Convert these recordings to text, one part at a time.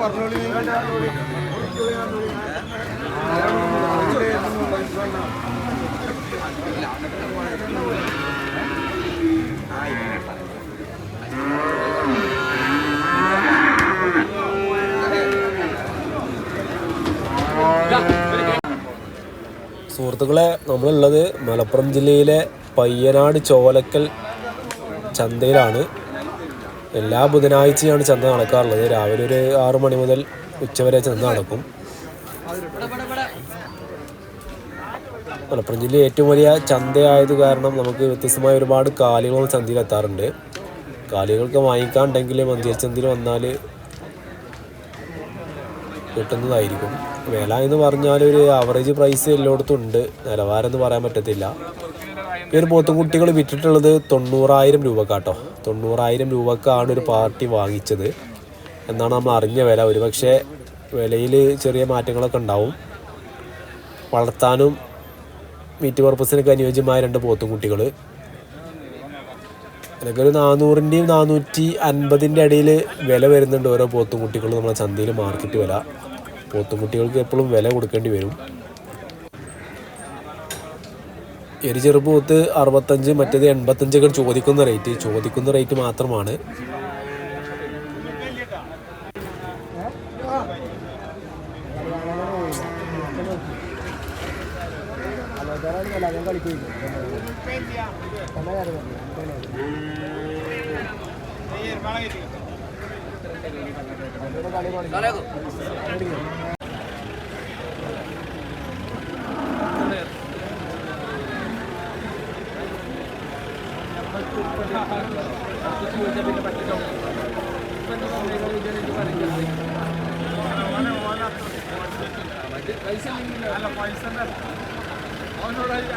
പറഞ്ഞോളി സുഹൃത്തുക്കളെ നമ്മളുള്ളത് മലപ്പുറം ജില്ലയിലെ പയ്യനാട് ചോലക്കൽ ചന്തയിലാണ്. എല്ലാ ബുധനാഴ്ചയാണ് ചന്ത നടക്കാറുള്ളത്. രാവിലെ ഒരു ആറ് മണി മുതൽ ഉച്ചവരെ ചന്ത നടക്കും. മലപ്പുറം ജില്ലയിൽ ഏറ്റവും വലിയ ചന്തയായത് കാരണം നമുക്ക് വ്യത്യസ്തമായ ഒരുപാട് കാലികൾ ചന്തയിൽ എത്താറുണ്ട് കാലികൾക്ക് വാങ്ങിക്കാണ്ടെങ്കിൽ മന്തിയ ചന്തയിൽ വന്നാൽ കിട്ടുന്നതായിരിക്കും. വില എന്ന് പറഞ്ഞാൽ ഒരു ആവറേജ് പ്രൈസ് എല്ലായിടത്തും ഉണ്ട്. നിലവാരം എന്ന് പറയാൻ പറ്റത്തില്ല. ഈ ഒരു പോത്തുംകുട്ടികൾ വിറ്റിട്ടുള്ളത് തൊണ്ണൂറായിരം രൂപക്കാട്ടോ. തൊണ്ണൂറായിരം രൂപക്കാണ് ഒരു പാർട്ടി വാങ്ങിച്ചത്. എന്നാണ് നമ്മൾ അറിഞ്ഞ വില. ഒരുപക്ഷെ വിലയിൽ ചെറിയ മാറ്റങ്ങളൊക്കെ ഉണ്ടാവും. വളർത്താനും മീറ്റ് പർപ്പസിനൊക്കെ അനുയോജ്യമായ രണ്ട് പോത്തുംകുട്ടികൾ അതൊക്കെ ഒരു നാനൂറിന്റെയും നാനൂറ്റി അൻപതിന്റെ ഇടയിൽ വില വരുന്നുണ്ട് ഓരോ പോത്തുംകുട്ടികൾ നമ്മളെ ചന്തയിൽ മാർക്കറ്റ് വില. പോത്തുംകുട്ടികൾക്ക് എപ്പോഴും വില കൊടുക്കേണ്ടി വരും. ഒരു ചെറുപോത്ത് അറുപത്തഞ്ച് മറ്റേത് എൺപത്തഞ്ചൊക്കെ ചോദിക്കുന്ന റേറ്റ് ചോദിക്കുന്ന റേറ്റ് മാത്രമാണ്. അവനോട്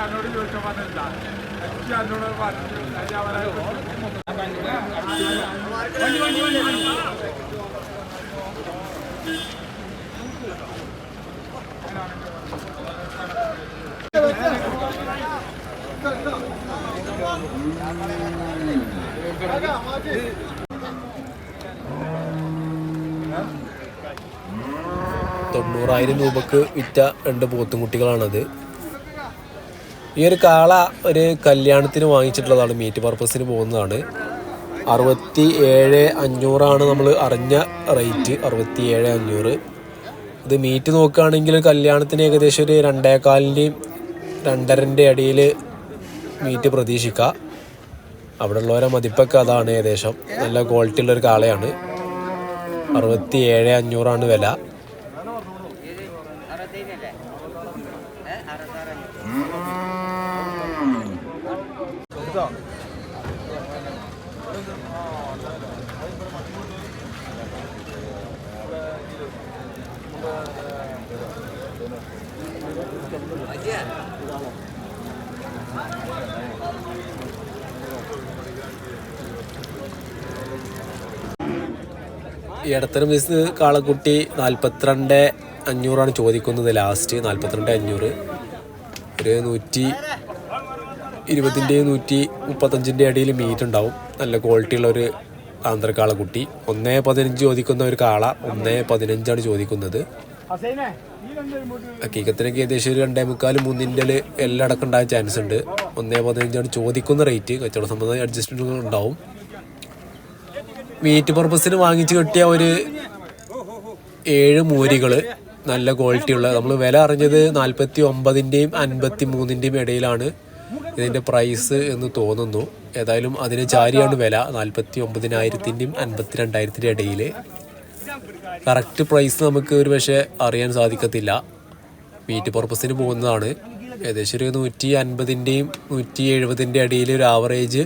എന്നോട് ചോദിക്കാൻ പറഞ്ഞില്ല തൊണ്ണൂറായിരം രൂപക്ക് വിറ്റ രണ്ട് പോത്തുംകുട്ടികളാണത്. ഈ ഒരു കാള ഒരു കല്യാണത്തിന് വാങ്ങിച്ചിട്ടുള്ളതാണ് മീറ്റ് പർപ്പസിന് പോകുന്നതാണ്. അറുപത്തി ഏഴ് അഞ്ഞൂറാണ് നമ്മൾ അറിഞ്ഞ റേറ്റ് അറുപത്തി ഏഴ് അഞ്ഞൂറ്. ഇത് മീറ്റ് നോക്കുകയാണെങ്കിൽ കല്യാണത്തിന് ഏകദേശം ഒരു രണ്ടേകാലിന്റെയും രണ്ടരന്റെ അടിയിൽ മീറ്റ് പ്രതീക്ഷിക്കാം. അവിടെ ഉള്ളവരെ മതിപ്പൊക്കെ അതാണ് ഏകദേശം. നല്ല ക്വാളിറ്റി ഉള്ളൊരു കാളയാണ്. അറുപത്തി ഏഴ് അഞ്ഞൂറാണ് വില. ഇടത്തരം മിസ് കാളക്കുട്ടി നാൽപ്പത്തിരണ്ട് അഞ്ഞൂറാണ് ചോദിക്കുന്നത്. ലാസ്റ്റ് നാൽപ്പത്തിരണ്ട് അഞ്ഞൂറ്. ഒരു നൂറ്റി ഇരുപതിന്റെയും നൂറ്റി മുപ്പത്തഞ്ചിന്റെ ഇടയിൽ മീറ്റ് ഉണ്ടാവും. നല്ല ക്വാളിറ്റി ഉള്ള ഒരു ആന്ധ്രക്കാളക്കുട്ടി ഒന്നേ പതിനഞ്ച് ചോദിക്കുന്ന ഒരു കാള ഒന്നേ പതിനഞ്ചാണ് ചോദിക്കുന്നത്. ഹക്കീക്കത്തിനൊക്കെ ഏകദേശം ഒരു രണ്ടേ മുക്കാൽ മൂന്നിന്റെ എല്ലാം അടക്കം ഉണ്ടാകാൻ ചാൻസ് ഉണ്ട്. ഒന്നേ പതിനഞ്ചാണ് ചോദിക്കുന്ന റേറ്റ് കച്ചവട സംബന്ധമായ അഡ്ജസ്റ്റ്മെന്റുകൾ ഉണ്ടാവും. മീറ്റ് പർപ്പസിന് വാങ്ങിച്ച് കിട്ടിയ ഒരു ഏഴ് മൂരികൾ നല്ല ക്വാളിറ്റി ഉള്ള. നമ്മൾ വില അറിഞ്ഞത് നാൽപ്പത്തി ഒമ്പതിന്റെയും അൻപത്തി മൂന്നിന്റെയും ഇടയിലാണ് ഇതിന്റെ പ്രൈസ് എന്ന് തോന്നുന്നു. ഏതായാലും അതിന് ചാരിയാണ് വില. നാൽപ്പത്തി ഒമ്പതിനായിരത്തിന്റെയും അൻപത്തി രണ്ടായിരത്തിന്റെ ഇടയിൽ കറക്റ്റ് പ്രൈസ് നമുക്ക് ഒരു പക്ഷേ അറിയാൻ സാധിക്കത്തില്ല. മീറ്റ് പർപ്പസിന് പോകുന്നതാണ്. ഏകദേശം ഒരു നൂറ്റി അൻപതിന്റെയും നൂറ്റി എഴുപതിന്റെ ഇടയിൽ ഒരു ആവറേജ്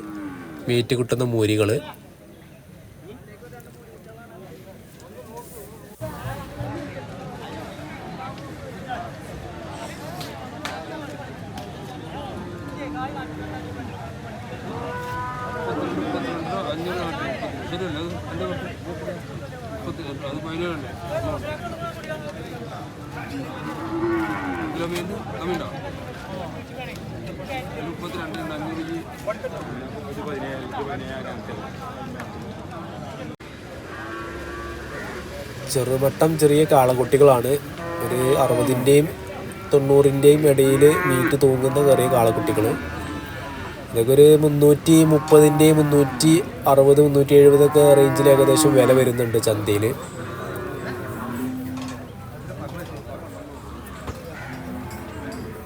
മീറ്റ് കിട്ടുന്ന മൂരികൾ അത് ചെറുമട്ടം ചെറിയ കാളക്കുട്ടികളാണ്. ഒരു അറുപതിന്റെയും തൊണ്ണൂറിന്റെയും ഇടയിൽ മീറ്റ് തൂങ്ങുന്ന ചെറിയ കാളക്കുട്ടികൾ ഇതൊക്കെ ഒരു മുന്നൂറ്റി മുപ്പതിന്റെ മുന്നൂറ്റി അറുപത് മുന്നൂറ്റി എഴുപതൊക്കെ റേഞ്ചിൽ ഏകദേശം വില വരുന്നുണ്ട് ചന്തയിൽ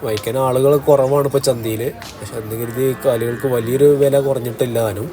വായിക്കാൻ ആളുകൾ കുറവാണ് ഇപ്പോൾ ചന്തയിൽ പക്ഷെ എന്തെങ്കിലും കരുതി കാലികൾക്ക് വലിയൊരു വില കുറഞ്ഞിട്ടില്ല താനും